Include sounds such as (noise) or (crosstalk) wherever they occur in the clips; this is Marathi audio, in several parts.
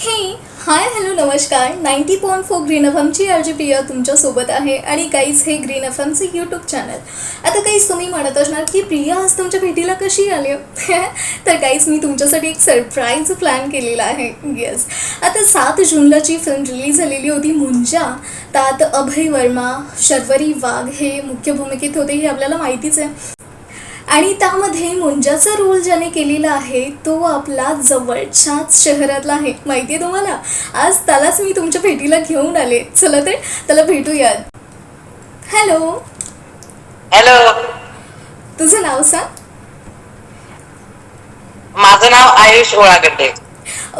हे हाय हॅलो नमस्कार. Ninety point four green F एमची RJ Priya तुमच्यासोबत आहे आणि काहीच हे ग्रीन एफ एमचे यूट्यूब चॅनल आता काहीच तुम्ही म्हणत असणार की प्रिया आज तुमच्या भेटीला कशी आली? (laughs) तर काहीच मी तुमच्यासाठी एक सरप्राईज प्लॅन केलेला आहे. येस आता सात जूनला जी फिल्म रिलीज झालेली होती मुंजा त्यात अभय वर्मा शर्वरी वाघ हे मुख्य भूमिकेत होते हे आपल्याला माहितीच आहे. आणि त्यामध्ये मुंजाचा रोल ज्याने केलेला आहे तो आपला जवळच्याच शहरातला आहे. माहिती आहे तुम्हाला? आज त्यालाच मी तुमच्या भेटीला घेऊन आले. चला तर त्याला भेटूयात. हॅलो हॅलो तुझं नाव सांग. माझं नाव आयुष ओळागड्डे.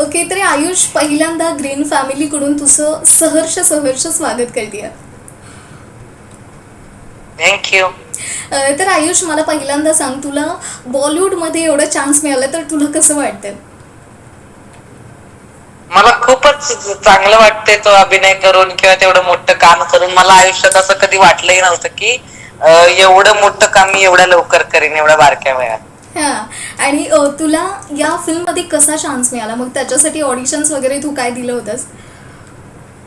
ओके तर आयुष पहिल्यांदा ग्रीन फॅमिलीकडून तुझं सहर्ष सहर्ष स्वागत करते थँक्यू तर आयुष मला पहिल्यांदा सांग तुला बॉलिवूडमध्ये एवढा चान्स मिळाला तर तुला कसं वाटतं? मला खूपच चांगलं वाटतंय तो अभिनय करून किंवा तेवढं मोठं काम करून. मला आयुष्यात असं कधी वाटलंही नव्हतं की एवढं मोठं काम मी एवढ्या लवकर करीन एवढ्या बारक्या वयात. हां. आणि तुला या फिल्ममध्ये कसा चान्स मिळाला? मग त्याच्यासाठी ऑडिशन्स वगैरे तू काय दिलं होतंस?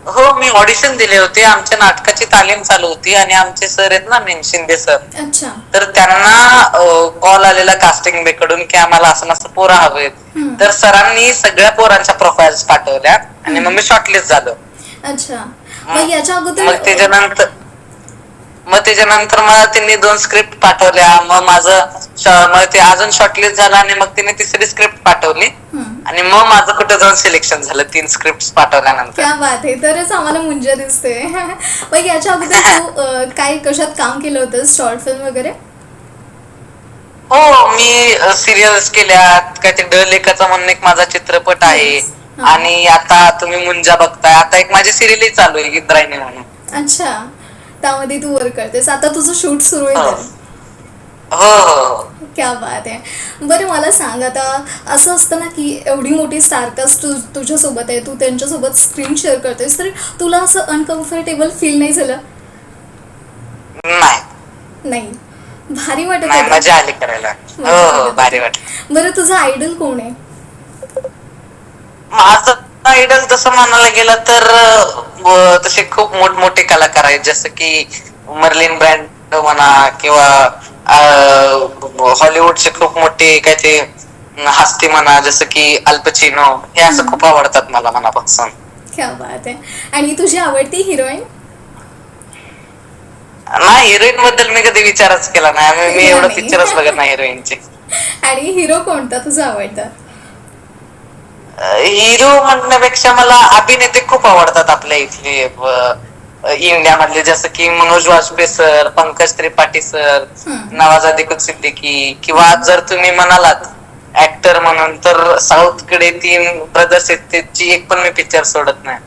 हो मी ऑडिशन दिले होते. आमच्या नाटकाची तालीम चालू होती आणि आमचे सर आहेत ना मेन शिंदे सर अच्छा. तर त्यांना कॉल आलेला कास्टिंगकडून की आम्हाला असं असं पोरं हवेत. हम्म. तर सरांनी सगळ्या पोरांच्या प्रोफाईल्स पाठवल्या आणि मग मी शॉर्टलिस्ट झालो. अच्छा. मग याच्या मग अगोदर त्याच्यानंतर मग त्याच्यानंतर मला त्यांनी दोन स्क्रिप्ट पाठवल्या. मग माझं मग ते अजून शॉर्टलिस्ट झालं आणि मग तिने तिसरी स्क्रिप्ट पाठवली. आणि मग माझं कुठं जाऊन सिलेक्शन झालं तीन स्क्रिप्ट पाठवल्यानंतर. क्या बात आहे. तरच आम्हाला मुंजा दिसते. (laughs) मग याच्या अगोदर तू अ, काय कशात काम केलं होतं? शॉर्ट फिल्म वगैरे? हो मी सिरियल्स केल्यात. काय ते ड लेखाचा म्हणून एक माझा चित्रपट आहे. Yes. हा. आणि आता तुम्ही मुंजा बघताय. आता एक माझी सिरियलही चालू आहे इंद्रायणी म्हणून अच्छा. त्यामध्ये तू वर्क करतेस. आता तुझं शूट सुरू आहे. तर. हो क्या बात आहे बरं मला सांग आता असं असतं ना की एवढी मोठी स्टारकास्ट तु तुझ्यासोबत आहे तू त्यांच्यासोबत स्क्रीन शेअर करतेस तर तुला असं अनकम्फर्टेबल फील नाही झालं? नाही. नाही. भारी वाटत. मजा आली करायला. हो. भारी वाटत बरं तुझा आयडल कोण आहे? माझं आयडल तसं म्हणायला गेलं तर तसे खूप मोठमोठे कलाकार आहेत जसं की मर्लिन ब्रँड म्हणा किंवा हॉलिवूडचे खूप मोठे काय ते हस्ती म्हणा जसं की अल्पचिनो हे असं खूप आवडतात मला मनापासून. क्या बात आहे. आणि तुझी आवडती हिरोईन? नाही हिरोईन बद्दल मी कधी विचारच केला नाही. मी- एवढं. पिक्चरच बघत नाही हिरोईनचे. (laughs) आणि हिरो कोणता तुझा आवडता? हिरो म्हणण्यापेक्षा मला अभिनेते खूप आवडतात आपल्या इथले इंडियामधले जसं की मनोज वाजपेयी सर पंकज त्रिपाठी सर. नवाजादी सिद्दीकी किंवा जर तुम्ही म्हणालात ऍक्टर म्हणून तर साऊथकडे तीन ब्रदर्स आहेत त्याची एक पण मी पिक्चर सोडत नाही.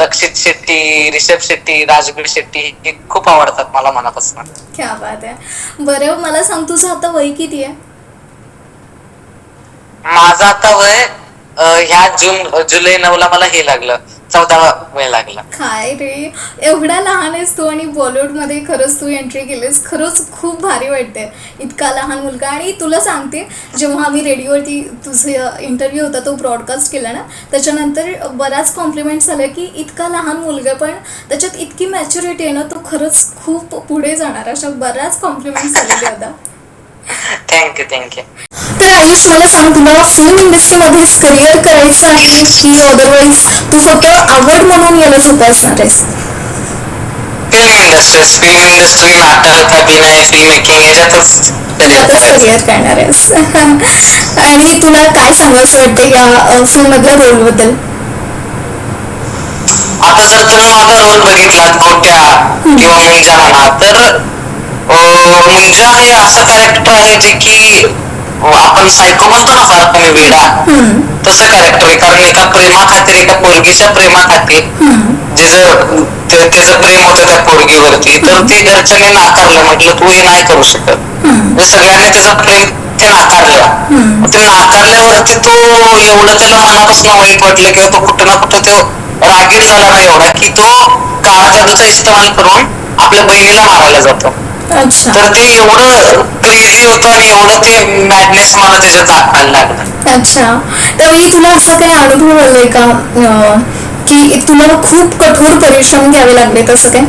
रक्षित शेट्टी रिषभ शेट्टी राजगुरू शेट्टी हे खूप आवडतात मला मनापासून. क्या बात आहे. बरं मला सांग तुझं आता वय किती आहे? माझं आता वय ह्या जून जुलै नऊला मला हे लागलं. चौदा वय लागलं. काय रे? एवढा लहान आहेस तू आणि बॉलिवूडमध्ये खरंच तू एंट्री केलीस. खरंच खूप भारी वाटते इतका लहान मुलगा आणि तुला सांगते जेव्हा आम्ही रेडिओवरती तुझं इंटरव्ह्यू होता तो ब्रॉडकास्ट केला ना त्याच्यानंतर बराच कॉम्प्लिमेंट्स आले की इतका लहान मुलगा पण त्याच्यात इतकी मॅच्युरिटी आहे ना तो खरंच खूप पुढे जाणार. अशा बऱ्याच कॉम्प्लिमेंट्स आलेले होता थँक्यू थँक्यू आयुष मला सांग तुला फिल्म इंडस्ट्रीमध्येच करिअर करायचं आहे की अदरवाईज तू फक्त आवड म्हणून याला जोपासणार आहेस फिल्म इंडस्ट्री फिल्म इंडस्ट्री नाटक अभिनय फिल्म मेकिंग याच्यातच. करिअर करणार आहेस (laughs) आणि तुला काय सांगायचं वाटतं या फिल्ममधल्या रोलबद्दल आता जर तुम्ही माझा रोल बघितला गोट्या किंवा मुंजा म्हणा तर अं, मुंजा हे असं कॅरेक्टर आहे जे की आपण सायको म्हणतो ना फार कमी वेडा तसं कॅरेक्टर आहे कारण एका प्रेमा खातीर एका पोरगीच्या प्रेमा खातीर. जिचं ते- तिचं प्रेम होतं त्या पोरगीवरती तर ते घरच्यांनी नाकारलं म्हटलं तू हे नाही करू शकत. म्हणजे सगळ्यांनी तिचं प्रेम ते नाकारलं. ते नाकारल्यावरती तो एवढं त्याला मनापासून वाईट वाटलं किंवा तो कुठं ना कुठं तो रागीट झाला ना एवढा की तो काळा जादूचा इस्तेमाल करून आपल्या बहिणीला मारायला जातो. तर ते एवढं क्रेझी होतं आणि एवढं ते मॅडनेस मला त्याच्यात दाखवायला लागलं. अच्छा. त्यावेळी तुला असा काही अनुभव आलाय का? की तुम्हाला खूप कठोर परिश्रम घ्यावे लागले तसं काय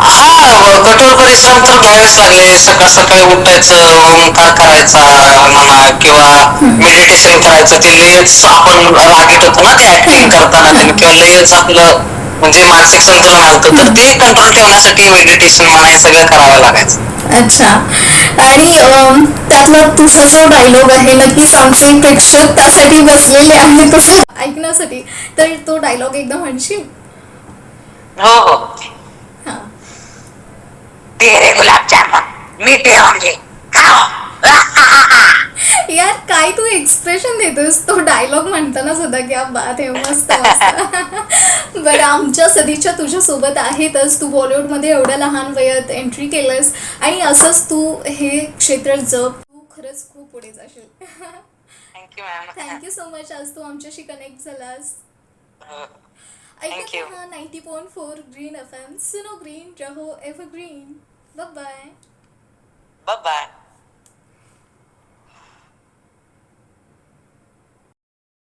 हा कठोर परिश्रम तर घ्यावेच लागले. सकाळ सकाळी उठायचं ओंकार करायचा म्हणा किंवा मेडिटेशन करायचं. ते लयच आपण रागीट होतो ना ते ऍक्टिंग करताना किंवा लयच आपलं म्हणजे मानसिक संतुलन हलतं तर ते कंट्रोल ठेवण्यासाठी मेडिटेशन म्हणा हे सगळं करावं लागायचं. अच्छा. आणि त्यातला तुझा जो डायलॉग आहे नक्कीच आमचे प्रेक्षक त्यासाठी बसलेले आहे तो ऐकण्यासाठी. तर तो डायलॉग एकदा म्हणशील हो हो. हा. तेरे गुलाब जामुन मीठे होंगे खाओ. यार काय तू एक्सप्रेशन देतोस तो डायलॉग म्हणताना सुद्धा की बात आहे मस्त (laughs) बरं आमच्या सदीच्या तुझ्या सोबत आहेतच. तू बॉलिवूडमध्ये एवढ्या लहान वयात एंट्री केलंस आणि असंच तू हे क्षेत्र जप तू खरंच खूप पुढे जाशील. थँक्यू सो मच आज तू आमच्याशी कनेक्ट झालास. Thank ऐकत. रहा ninety point four green F M सुनो ग्रीन रहो ever green bye bye bye